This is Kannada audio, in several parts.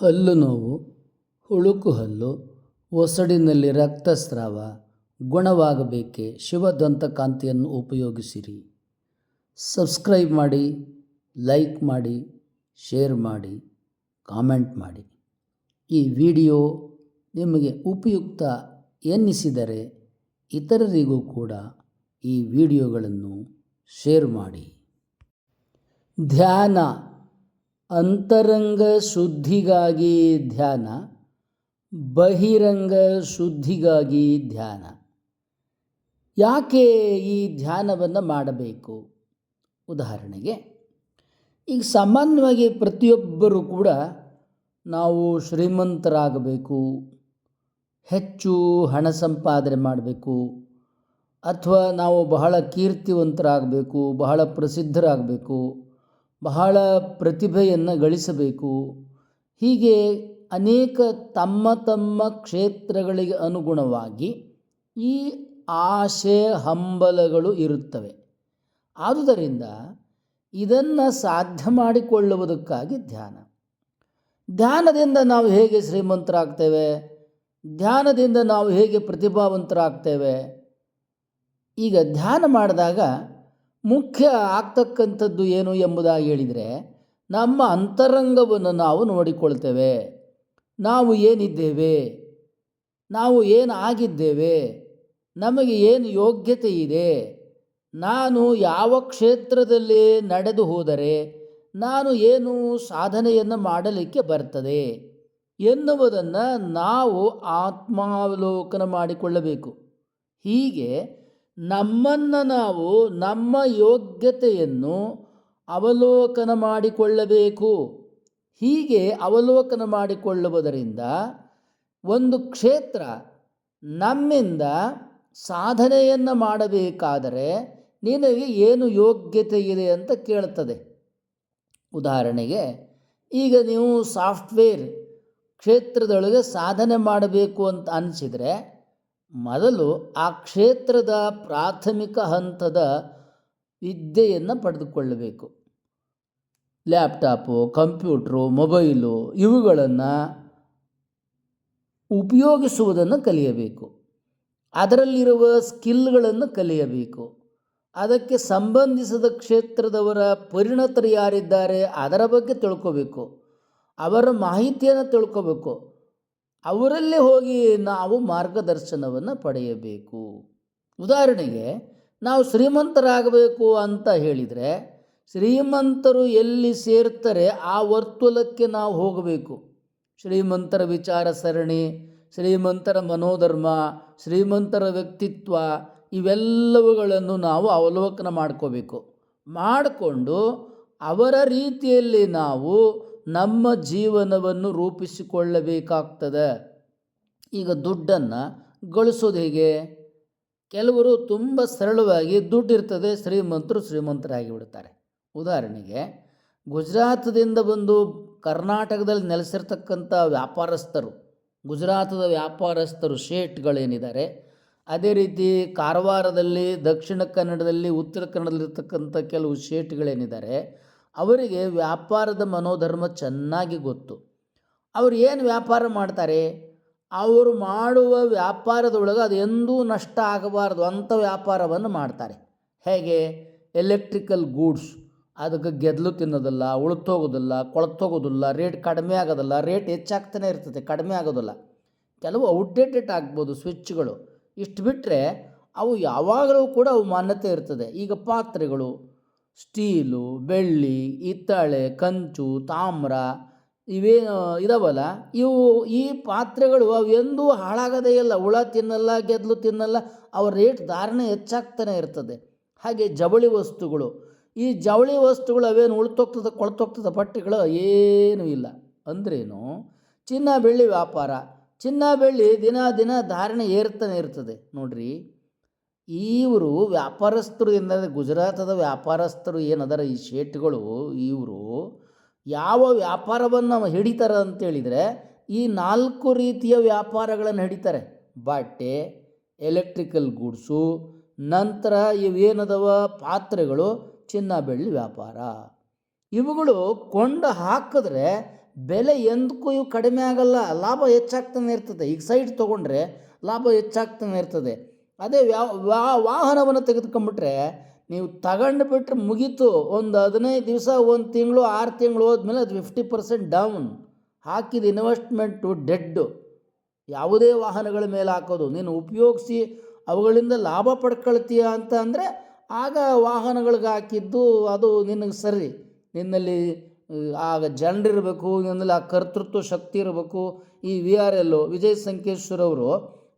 ಹಲ್ಲು ನೋವು, ಹುಳುಕು ಹಲ್ಲು, ಒಸಡಿನಲ್ಲಿ ರಕ್ತಸ್ರಾವ, ಗುಣವಾಗಬೇಕೆ ಶಿವದಂತಕಾಂತಿಯನ್ನು ಉಪಯೋಗಿಸಿರಿ. ಸಬ್ಸ್ಕ್ರೈಬ್ ಮಾಡಿ, ಲೈಕ್ ಮಾಡಿ, ಶೇರ್ ಮಾಡಿ, ಕಾಮೆಂಟ್ ಮಾಡಿ. ಈ ವಿಡಿಯೋ ನಿಮಗೆ ಉಪಯುಕ್ತ ಎನ್ನಿಸಿದರೆ ಇತರರಿಗೂ ಕೂಡ ಈ ವಿಡಿಯೋಗಳನ್ನು ಶೇರ್ ಮಾಡಿ. ಧ್ಯಾನ. ಅಂತರಂಗ ಶುದ್ಧಿಗಾಗಿ ಧ್ಯಾನ, ಬಹಿರಂಗ ಶುದ್ಧಿಗಾಗಿ ಧ್ಯಾನ. ಯಾಕೆ ಈ ಧ್ಯಾನವನ್ನು ಮಾಡಬೇಕು? ಉದಾಹರಣೆಗೆ, ಈಗ ಸಾಮಾನ್ಯವಾಗಿ ಪ್ರತಿಯೊಬ್ಬರೂ ಕೂಡ ನಾವು ಶ್ರೀಮಂತರಾಗಬೇಕು, ಹೆಚ್ಚು ಹಣ ಸಂಪಾದನೆ ಮಾಡಬೇಕು, ಅಥವಾ ನಾವು ಬಹಳ ಕೀರ್ತಿವಂತರಾಗಬೇಕು, ಬಹಳ ಪ್ರಸಿದ್ಧರಾಗಬೇಕು ಬಹಳ ಪ್ರತಿಭೆಯನ್ನು ಗಳಿಸಬೇಕು. ಹೀಗೆ ಅನೇಕ ತಮ್ಮ ತಮ್ಮ ಕ್ಷೇತ್ರಗಳಿಗೆ ಅನುಗುಣವಾಗಿ ಈ ಆಶೆ ಹಂಬಲಗಳು ಇರುತ್ತವೆ. ಆದುದರಿಂದ ಇದನ್ನು ಸಾಧ್ಯ ಮಾಡಿಕೊಳ್ಳುವುದಕ್ಕಾಗಿ ಧ್ಯಾನ. ಧ್ಯಾನದಿಂದ ನಾವು ಹೇಗೆ ಶ್ರೀಮಂತರಾಗ್ತೇವೆ? ಧ್ಯಾನದಿಂದ ನಾವು ಹೇಗೆ ಪ್ರತಿಭಾವಂತರಾಗ್ತೇವೆ? ಈಗ ಧ್ಯಾನ ಮಾಡಿದಾಗ ಮುಖ್ಯ ಆಗ್ತಕ್ಕಂಥದ್ದು ಏನು ಎಂಬುದಾಗಿ ಹೇಳಿದರೆ, ನಮ್ಮ ಅಂತರಂಗವನ್ನು ನಾವು ನೋಡಿಕೊಳ್ತೇವೆ. ನಾವು ಏನಿದ್ದೇವೆ? ನಾವು ಏನು ಆಗಿದ್ದೇವೆ ನಮಗೆ ಏನು ಯೋಗ್ಯತೆ ಇದೆ? ನಾನು ಯಾವ ಕ್ಷೇತ್ರದಲ್ಲಿ ನಡೆದು ಹೋದರೆ ನಾನು ಏನು ಸಾಧನೆಯನ್ನು ಮಾಡಲಿಕ್ಕೆ ಬರ್ತದೆ ಎನ್ನುವುದನ್ನು ನಾವು ಆತ್ಮಾವಲೋಕನ ಮಾಡಿಕೊಳ್ಳಬೇಕು. ಹೀಗೆ ನಮ್ಮನ್ನು ನಾವು ನಮ್ಮ ಯೋಗ್ಯತೆಯನ್ನು ಅವಲೋಕನ ಮಾಡಿಕೊಳ್ಳಬೇಕು. ಹೀಗೆ ಅವಲೋಕನ ಮಾಡಿಕೊಳ್ಳುವುದರಿಂದ ಒಂದು ಕ್ಷೇತ್ರ ನಮ್ಮಿಂದ ಸಾಧನೆಯನ್ನು ಮಾಡಬೇಕಾದರೆ ನಿನಗೆ ಏನು ಯೋಗ್ಯತೆ ಇದೆ ಅಂತ ಕೇಳುತ್ತದೆ. ಉದಾಹರಣೆಗೆ, ಈಗ ನೀವು ಸಾಫ್ಟ್ವೇರ್ ಕ್ಷೇತ್ರದೊಳಗೆ ಸಾಧನೆ ಮಾಡಬೇಕು ಅಂತ ಅನಿಸಿದರೆ ಮೊದಲು ಆ ಕ್ಷೇತ್ರದ ಪ್ರಾಥಮಿಕ ಹಂತದ ವಿದ್ಯೆಯನ್ನು ಪಡೆದುಕೊಳ್ಳಬೇಕು. ಲ್ಯಾಪ್ಟಾಪು, ಕಂಪ್ಯೂಟ್ರು, ಮೊಬೈಲು ಇವುಗಳನ್ನು ಉಪಯೋಗಿಸುವುದನ್ನು ಕಲಿಯಬೇಕು. ಅದರಲ್ಲಿರುವ ಸ್ಕಿಲ್ಗಳನ್ನು ಕಲಿಯಬೇಕು. ಅದಕ್ಕೆ ಸಂಬಂಧಿಸಿದ ಕ್ಷೇತ್ರದವರ ಪರಿಣತರು ಯಾರಿದ್ದಾರೆ ಅದರ ಬಗ್ಗೆ ತಿಳ್ಕೋಬೇಕು. ಅವರ ಮಾಹಿತಿಯನ್ನು ತಿಳ್ಕೋಬೇಕು. ಅವರಲ್ಲಿ ಹೋಗಿ ನಾವು ಮಾರ್ಗದರ್ಶನವನ್ನು ಪಡೆಯಬೇಕು. ಉದಾಹರಣೆಗೆ, ನಾವು ಶ್ರೀಮಂತರಾಗಬೇಕು ಅಂತ ಹೇಳಿದರೆ, ಶ್ರೀಮಂತರು ಎಲ್ಲಿ ಸೇರ್ತಾರೆ ಆ ವರ್ತುಲಕ್ಕೆ ನಾವು ಹೋಗಬೇಕು. ಶ್ರೀಮಂತರ ವಿಚಾರ ಸರಣಿ, ಶ್ರೀಮಂತರ ಮನೋಧರ್ಮ, ಶ್ರೀಮಂತರ ವ್ಯಕ್ತಿತ್ವ, ಇವೆಲ್ಲವುಗಳನ್ನು ನಾವು ಅವಲೋಕನ ಮಾಡ್ಕೋಬೇಕು. ಮಾಡಿಕೊಂಡು ಅವರ ರೀತಿಯಲ್ಲಿ ನಾವು ನಮ್ಮ ಜೀವನವನ್ನು ರೂಪಿಸಿಕೊಳ್ಳಬೇಕಾಗ್ತದೆ. ಈಗ ದುಡ್ಡನ್ನು ಗಳಿಸೋದು ಹೇಗೆ? ಕೆಲವರು ತುಂಬ ಸರಳವಾಗಿ ದುಡ್ಡಿರ್ತದೆ, ಶ್ರೀಮಂತರು ಶ್ರೀಮಂತರಾಗಿ ಬಿಡ್ತಾರೆ ಉದಾಹರಣೆಗೆ, ಗುಜರಾತದಿಂದ ಬಂದು ಕರ್ನಾಟಕದಲ್ಲಿ ನೆಲೆಸಿರ್ತಕ್ಕಂಥ ವ್ಯಾಪಾರಸ್ಥರು, ಗುಜರಾತದ ವ್ಯಾಪಾರಸ್ಥರು ಶೇಟ್ಗಳೇನಿದ್ದಾರೆ, ಅದೇ ರೀತಿ ಕಾರವಾರದಲ್ಲಿ, ದಕ್ಷಿಣ ಕನ್ನಡದಲ್ಲಿ, ಉತ್ತರ ಕನ್ನಡದಲ್ಲಿರ್ತಕ್ಕಂಥ ಕೆಲವು ಶೇಟ್ಗಳೇನಿದ್ದಾರೆ ಅವರಿಗೆ ವ್ಯಾಪಾರದ ಮನೋಧರ್ಮ ಚೆನ್ನಾಗಿ ಗೊತ್ತು. ಅವರು ಏನು ವ್ಯಾಪಾರ ಮಾಡ್ತಾರೆ? ಅವರು ಮಾಡುವ ವ್ಯಾಪಾರದೊಳಗೆ ಅದು ಎಂದೂ ನಷ್ಟ ಆಗಬಾರ್ದು ಅಂಥ ವ್ಯಾಪಾರವನ್ನು ಮಾಡ್ತಾರೆ. ಹೇಗೆ? Electrical goods. ಅದಕ್ಕೆ ಗೆದ್ಲು ತಿನ್ನೋದಿಲ್ಲ, ಉಳ್ತೋಗೋದಿಲ್ಲ, ಕೊಳತೋಗೋದಿಲ್ಲ, ರೇಟ್ ಕಡಿಮೆ ಆಗೋದಿಲ್ಲ, ರೇಟ್ ಹೆಚ್ಚಾಗ್ತಾನೆ ಇರ್ತದೆ, ಕಡಿಮೆ ಆಗೋದಿಲ್ಲ. ಕೆಲವು ಔಟ್ಡೇಟೆಡ್ ಆಗ್ಬೋದು ಸ್ವಿಚ್ಗಳು. ಇಷ್ಟು ಬಿಟ್ಟರೆ ಅವು ಯಾವಾಗಲೂ ಕೂಡ ಅವು ಮಾನ್ಯತೆ ಇರ್ತದೆ. ಈಗ ಪಾತ್ರೆಗಳು ಸ್ಟೀಲು, ಬೆಳ್ಳಿ, ಹಿತ್ತಾಳೆ, ಕಂಚು, ತಾಮ್ರ ಇವೇ ಇದಾವಲ್ಲ? ಇವು ಈ ಪಾತ್ರೆಗಳು ಅವು ಎಂದೂ ಹಾಳಾಗೋದೇ ಇಲ್ಲ. ಹುಳ ತಿನ್ನಲ್ಲ, ಗೆದ್ಲು ತಿನ್ನಲ್ಲ, ಅವ ರೇಟ್ ಧಾರಣೆ ಹೆಚ್ಚಾಗ್ತಾನೆ ಇರ್ತದೆ. ಹಾಗೆ ಜವಳಿ ವಸ್ತುಗಳು. ಈ ಜವಳಿ ವಸ್ತುಗಳು ಅವೇನು ಉಳ್ತೋಗ್ತದೆ, ಕೊಳ್ತೋಗ್ತದೆ ಬಟ್ಟೆಗಳು ಏನೂ ಇಲ್ಲ. ಅಂದ್ರೇನು? ಚಿನ್ನ ಬೆಳ್ಳಿ ವ್ಯಾಪಾರ. ಚಿನ್ನ ಬೆಳ್ಳಿ ದಿನ ದಿನ ಧಾರಣೆ ಏರ್ತಾನೆ ಇರ್ತದೆ. ನೋಡ್ರಿ. ಇವರು ವ್ಯಾಪಾರಸ್ಥರು ಎಂದರೆ ಗುಜರಾತದ ವ್ಯಾಪಾರಸ್ಥರು ಏನದರ ಈ ಶೇಟ್ಗಳು, ಇವರು ಯಾವ ವ್ಯಾಪಾರವನ್ನು ಹಿಡಿತಾರೆ ಅಂತೇಳಿದರೆ ಈ ನಾಲ್ಕು ರೀತಿಯ ವ್ಯಾಪಾರಗಳನ್ನು ಹಿಡಿತಾರೆ. ಬಟ್ಟೆ, ಎಲೆಕ್ಟ್ರಿಕಲ್ ಗೂಡ್ಸು, ನಂತರ ಇವೇನದವ ಪಾತ್ರೆಗಳು, ಚಿನ್ನ ಬೆಳ್ಳಿ ವ್ಯಾಪಾರ. ಇವುಗಳು ಕೊಂಡು ಹಾಕಿದ್ರೆ ಬೆಲೆ ಎಂದಕ್ಕೂ ಇವು ಕಡಿಮೆ ಆಗಲ್ಲ, ಲಾಭ ಹೆಚ್ಚಾಗ್ತಾನೆ ಇರ್ತದೆ. ಈಗ ಸೈಟ್ ತೊಗೊಂಡ್ರೆ ಲಾಭ ಹೆಚ್ಚಾಗ್ತಾನೆ ಇರ್ತದೆ. ಅದೇ ವಾಹನವನ್ನು ತೆಗೆದುಕೊಂಡ್ಬಿಟ್ರೆ ನೀವು ತಗೊಂಡು ಬಿಟ್ಟರೆ ಮುಗೀತು. ಒಂದು ಹದಿನೈದು ದಿವಸ, ಒಂದು ತಿಂಗಳು, ಆರು ತಿಂಗಳು ಹೋದ್ಮೇಲೆ ಅದು ಫಿಫ್ಟಿ ಪರ್ಸೆಂಟ್ ಡೌನ್ ಹಾಕಿದ ಇನ್ವೆಸ್ಟ್ಮೆಂಟು ಡೆಡ್ಡು ಯಾವುದೇ ವಾಹನಗಳ ಮೇಲೆ ಹಾಕೋದು. ನೀನು ಉಪಯೋಗಿಸಿ, ಅವುಗಳಿಂದ ಲಾಭ ಪಡ್ಕೊಳ್ತೀಯ ಅಂತ ಅಂದರೆ ಆಗ ವಾಹನಗಳಿಗೆ ಹಾಕಿದ್ದು ಅದು ನಿನಗೆ ಸರಿ. ನಿನ್ನಲ್ಲಿ ಆಗ ಜನರಿರಬೇಕು ನಿನ್ನಲ್ಲಿ ಆ ಕರ್ತೃತ್ವ ಶಕ್ತಿ ಇರಬೇಕು. ಈ ವಿ ಆರ್ ಎಲ್ಲು ವಿಜಯ್ ಸಂಕೇಶ್ವರ್ ಅವರು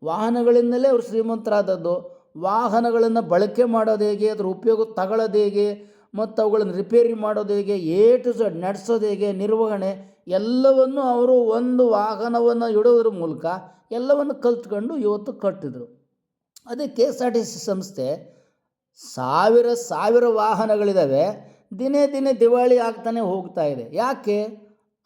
ವಾಹನಗಳಿಂದಲೇ ಅವರು ಶ್ರೀಮಂತರಾದದ್ದು. ವಾಹನಗಳನ್ನು ಬಳಕೆ ಮಾಡೋದು ಹೇಗೆ, ಅದರ ಉಪಯೋಗ ತಗೊಳ್ಳೋದು ಹೇಗೆ, ಮತ್ತು ಅವುಗಳನ್ನು ರಿಪೇರಿ ಮಾಡೋದು ಹೇಗೆ ಎ ಟು ಝಡ್ ನಡೆಸೋದು ಹೇಗೆ, ನಿರ್ವಹಣೆ, ಎಲ್ಲವನ್ನು ಅವರು ಒಂದು ವಾಹನವನ್ನು ಇಡೋದ್ರ ಮೂಲಕ ಎಲ್ಲವನ್ನು ಕಲ್ತ್ಕೊಂಡು ಇವತ್ತು ಕಟ್ಟಿದರು. ಅದೇ K S R T C ಸಂಸ್ಥೆ ಸಾವಿರ ಸಾವಿರ ವಾಹನಗಳಿದ್ದಾವೆ ದಿನೇ ದಿನೇ ದಿವಾಳಿ ಆಗ್ತಾನೆ ಹೋಗ್ತಾ ಇದೆ. ಯಾಕೆ?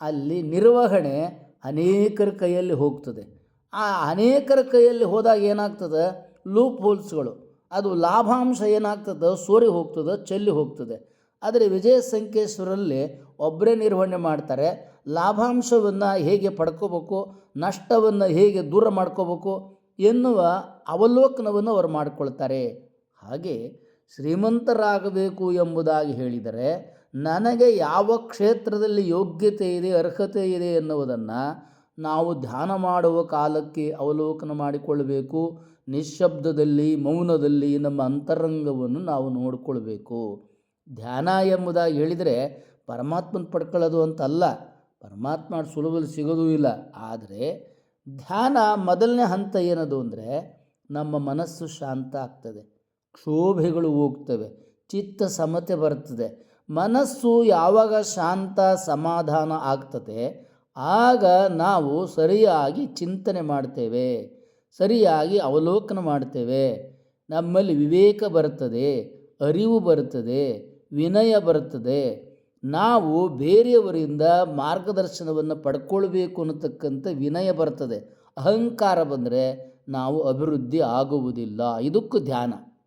ಅಲ್ಲಿ ನಿರ್ವಹಣೆ ಅನೇಕರ ಕೈಯಲ್ಲಿ ಹೋಗ್ತದೆ. ಆ ಅನೇಕರ ಕೈಯಲ್ಲಿ ಹೋದಾಗ ಏನಾಗ್ತದೆ? ಲೂಪ್ ಹೋಲ್ಸ್ಗಳು ಅದು ಲಾಭಾಂಶ ಏನಾಗ್ತದೆ? ಸೋರಿ ಹೋಗ್ತದೆ, ಚೆಲ್ಲಿ ಹೋಗ್ತದೆ. ಆದರೆ ವಿಜಯ ಸಂಕೇಶ್ವರಲ್ಲಿ ಒಬ್ಬರೇ ನಿರ್ವಹಣೆ ಮಾಡ್ತಾರೆ. ಲಾಭಾಂಶವನ್ನು ಹೇಗೆ ಪಡ್ಕೋಬೇಕು? ನಷ್ಟವನ್ನು ಹೇಗೆ ದೂರ ಮಾಡ್ಕೋಬೇಕು? ಎನ್ನುವ ಅವಲೋಕನವನ್ನು ಅವರು ಮಾಡಿಕೊಳ್ತಾರೆ. ಹಾಗೆ ಶ್ರೀಮಂತರಾಗಬೇಕು ಎಂಬುದಾಗಿ ಹೇಳಿದರೆ, ನನಗೆ ಯಾವ ಕ್ಷೇತ್ರದಲ್ಲಿ ಯೋಗ್ಯತೆ ಇದೆ, ಅರ್ಹತೆ ಇದೆ ಎನ್ನುವುದನ್ನು ನಾವು ಧ್ಯಾನ ಮಾಡುವ ಕಾಲಕ್ಕೆ ಅವಲೋಕನ ಮಾಡಿಕೊಳ್ಳಬೇಕು. ನಿಶ್ಶಬ್ದದಲ್ಲಿ, ಮೌನದಲ್ಲಿ ನಮ್ಮ ಅಂತರಂಗವನ್ನು ನಾವು ನೋಡಿಕೊಳ್ಬೇಕು ಧ್ಯಾನ ಎಂಬುದಾಗಿ ಹೇಳಿದರೆ ಪರಮಾತ್ಮನ ಪಡ್ಕೊಳ್ಳೋದು ಅಂತಲ್ಲ. ಪರಮಾತ್ಮ ಸುಲಭದಲ್ಲಿ ಸಿಗೋದೂ ಇಲ್ಲ. ಆದರೆ ಧ್ಯಾನ ಮೊದಲನೇ ಹಂತ ಏನದು ಅಂದರೆ ನಮ್ಮ ಮನಸ್ಸು ಶಾಂತ ಆಗ್ತದೆ. ಕ್ಷೋಭೆಗಳು ಹೋಗ್ತವೆ. ಚಿತ್ತ ಸಮತೆ ಬರ್ತದೆ. ಮನಸ್ಸು ಯಾವಾಗ ಶಾಂತ ಸಮಾಧಾನ ಆಗ್ತದೆ ಆಗ ನಾವು ಸರಿಯಾಗಿ ಚಿಂತನೆ ಮಾಡ್ತೇವೆ, ಸರಿಯಾಗಿ ಅವಲೋಕನ ಮಾಡ್ತೇವೆ. ನಮ್ಮಲ್ಲಿ ವಿವೇಕ ಬರ್ತದೆ ಅರಿವು ಬರ್ತದೆ ವಿನಯ ಬರ್ತದೆ ನಾವು ಬೇರೆಯವರಿಂದ ಮಾರ್ಗದರ್ಶನವನ್ನು ಪಡ್ಕೊಳ್ಬೇಕು ಅನ್ನತಕ್ಕಂಥ ವಿನಯ ಬರ್ತದೆ. ಅಹಂಕಾರ ಬಂದರೆ ನಾವು ಅಭಿವೃದ್ಧಿ ಆಗುವುದಿಲ್ಲ. ಇದಕ್ಕೂ ಧ್ಯಾನ.